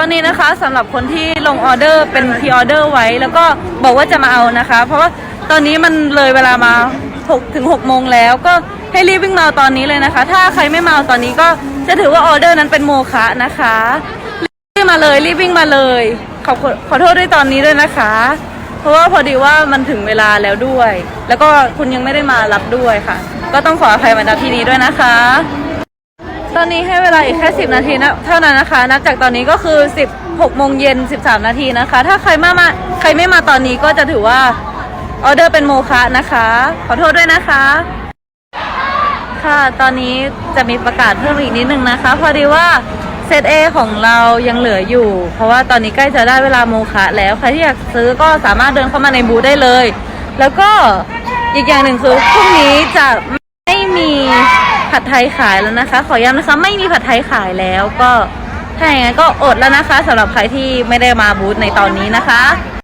ตอนนี้นะคะสำหรับคนที่ลงออเดอร์เป็นพรีออเดอร์ไว้ แล้วก็บอกว่าจะมาเอานะคะ เพราะว่าตอนนี้มันเลยเวลามา6ถึง6โมงแล้วก็ให้รีบวิ่งมาตอนนี้เลยนะคะ ถ้าใครไม่มาตอนนี้ก็จะถือว่าออเดอร์นั้นเป็นโมฆะนะคะรีบมาเลยรีบวิ่งมาเลยขอขอขอโทษด้วยตอนนี้ด้วยนะคะ เพราะว่าพอดีว่ามันถึงเวลาแล้วด้วย แล้วก็คุณยังไม่ได้มารับด้วยค่ะ ก็ต้องขออภัยมาณที่นี้ด้วยนะคะ ตอนนี้ให้เวลาอีกแค่ 10 นาทีนะเท่านั้นนะคะ นับจากตอนนี้ก็คือ 16โมงเย็น 13 นาทีนะคะ ถ้าใครมามาใครไม่มาตอนนี้ก็จะถือว่าออเดอร์เป็นโมฆะนะคะ ขอโทษด้วยนะคะ ค่ะตอนนี้จะมีประกาศเพิ่มอีกนิดนึงนะคะ พอดีว่าเซตเอของเรายังเหลืออยู่ เพราะว่าตอนนี้ใกล้จะได้เวลาโมฆะแล้วใครที่อยากซื้อก็สามารถเดินเข้ามาในบูธได้เลย แล้วก็อีกอย่างหนึ่งคือพรุ่งนี้จะไม่มี ผัดไทยขายแล้วนะคะ ขอย้ำนะคะ ไม่มีผัดไทยขายแล้วก็ถ้าอย่างนั้นก็อดแล้วนะคะสำหรับใครที่ไม่ได้มาบูธในตอนนี้นะคะ